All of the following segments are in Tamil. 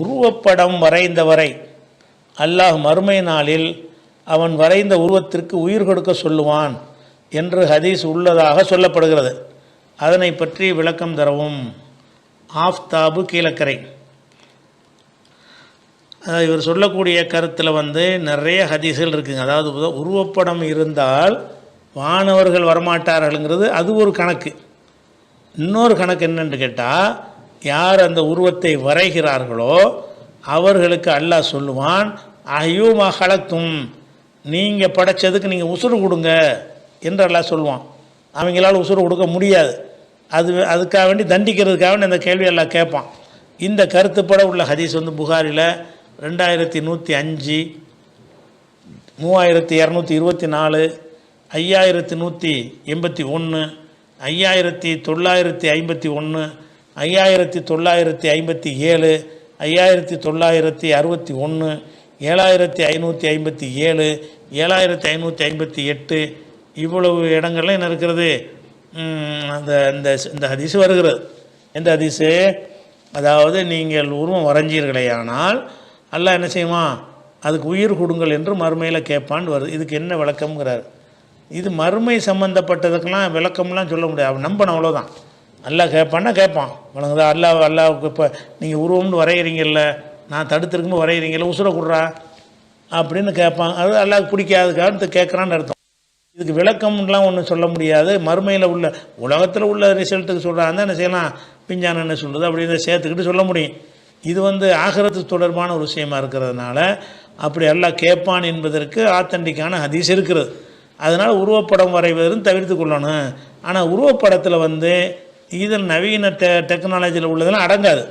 உருவப்படம் வரைந்தவரை அல்லாஹ் மறுமை நாளில் அவன் வரைந்த உருவத்திற்கு உயிர் கொடுக்க சொல்லுவான் என்று ஹதீஸ் உள்ளதாக சொல்லப்படுகிறது. அதனை பற்றி விளக்கம் தரவும். ஆஃப்தாபு கீழக்கரை. இவர் சொல்லக்கூடிய கருத்தில் வந்து நிறைய ஹதீஸ்கள் இருக்குங்க. அதாவது உருவப்படம் இருந்தால் வானவர்கள் வரமாட்டார்கள்ங்கிறது அது ஒரு கணக்கு. இன்னொரு கணக்கு என்னென்னு கேட்டால் யார் அந்த உருவத்தை வரைகிறார்களோ அவர்களுக்கு அல்லாஹ் சொல்லுவான் அயூமா ஹலத்தும் நீங்கள் படைச்சதுக்கு நீங்கள் உசுறு கொடுங்க என்று அல்லாஹ் சொல்லுவான். அவங்களால உசுறு கொடுக்க முடியாது. அது அதுக்காக வேண்டி தண்டிக்கிறதுக்காக வேண்டி அந்த கேள்வி எல்லாம் கேட்பான். இந்த கருத்துப்பட உள்ள ஹதீஸ் வந்து புகாரில் ரெண்டாயிரத்தி நூற்றி அஞ்சு மூவாயிரத்தி இரநூத்தி இருபத்தி நாலு ஐயாயிரத்தி நூற்றி எண்பத்தி ஒன்று ஐயாயிரத்தி தொள்ளாயிரத்தி ஐம்பத்தி ஒன்று ஐயாயிரத்தி தொள்ளாயிரத்தி ஐம்பத்தி ஏழு ஐயாயிரத்தி தொள்ளாயிரத்தி அறுபத்தி ஒன்று ஏழாயிரத்தி ஐநூற்றி ஐம்பத்தி ஏழு ஏழாயிரத்தி ஐநூற்றி ஐம்பத்தி எட்டு இவ்வளவு இடங்கள்லாம் என்ன இருக்கிறது? அந்த இந்த இந்த ஹதீஸ் வருகிறது. எந்த ஹதீஸு? அதாவது நீங்கள் உருவம் வரைஞ்சீர்களேயானால் அல்ல என்ன செய்வான்? அதுக்கு உயிர் கொடுங்கள் என்று மறுமையில் கேட்பான்னு வருது இதுக்கு என்ன விளக்கம்ங்கிறார். இது மறுமை சம்மந்தப்பட்டதுக்கெல்லாம் விளக்கம்லாம் சொல்ல முடியாது. அவன் நம்பணும் அவ்வளோதான் அல்லாஹ் கேட்பான்னா கேட்பான். வழங்குதா அல்லாஹ் அல்லாவுக்கு இப்போ நீங்கள் உருவம்னு வரைகிறீங்கல்ல நான் தடுத்திருக்கும்போது வரைகிறீங்கல்ல உசுரை கொடுறா? அப்படின்னு கேட்பான். அது அல்லாஹ்க்கு பிடிக்காதுக்காக கேட்குறான்னு அர்த்தம். இதுக்கு விளக்கம்லாம் ஒன்றும் சொல்ல முடியாது. மறுமையில் உள்ள உலகத்தில் உள்ள ரிசல்ட்டுக்கு சொல்கிறாங்க என்ன செய்யலாம். விஞ்ஞானம் என்ன சொல்கிறது அப்படின்னு சேர்த்துக்கிட்டு சொல்ல முடியும். இது வந்து ஆகரத்து தொடர்பான ஒரு விஷயமா இருக்கிறதுனால அப்படி எல்லாம் கேட்பான் என்பதற்கு ஆத்தண்டிக்கான ஹதீஸ் இருக்கிறது அதனால் உருவப்படம் வரைவதும் தவிர்த்து கொள்ளணும். ஆனால் உருவப்படத்தில் வந்து இதில் நவீன டெ டெக்னாலஜியில் உள்ளதெல்லாம் அடங்காது.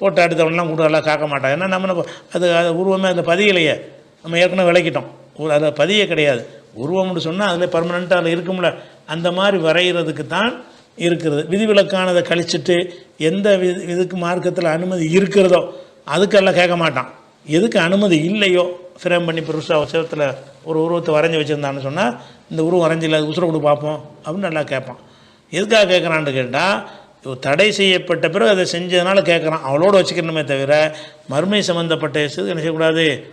ஃபோட்டோ எடுத்தவனெலாம் கூட எல்லாம் காக்க மாட்டாங்க ஏன்னா நம்ம நம்ம- அது அது உருவமே அந்த பதியலையே. நம்ம ஏற்கனவே விளக்கிட்டோம். ஒரு அதில் பதியே கிடையாது. உருவம்னு சொன்னால் அதில் பர்மனெண்ட்டாக அதில் இருக்கும்ல. அந்த மாதிரி வரைகிறதுக்கு தான் இருக்கிறது. விதிவிலக்கானதை கழிச்சிட்டு எந்த விதி இதுக்கு மார்க்கத்தில் அனுமதி இருக்கிறதோ அதுக்கெல்லாம் கேட்க மாட்டான். எதுக்கு அனுமதி இல்லையோ? ஃப்ரேம் பண்ணி பெருசாக வசத்தில் ஒரு உருவத்தை வரைஞ்சி வச்சுருந்தான்னு சொன்னால் இந்த உருவம் வரைஞ்சில்ல அது உசுரை கொடு பார்ப்போம் அப்படின்னு நல்லா கேட்பான். எதுக்காக கேட்குறான்னு கேட்டால் தடை செய்யப்பட்ட பிறகு அதை செஞ்சதுனால கேட்குறான் அவளோட வச்சுக்கணுமே தவிர மறுமை சம்மந்தப்பட்ட விஷயத்துக்கு என்ன செய்யக்கூடாது?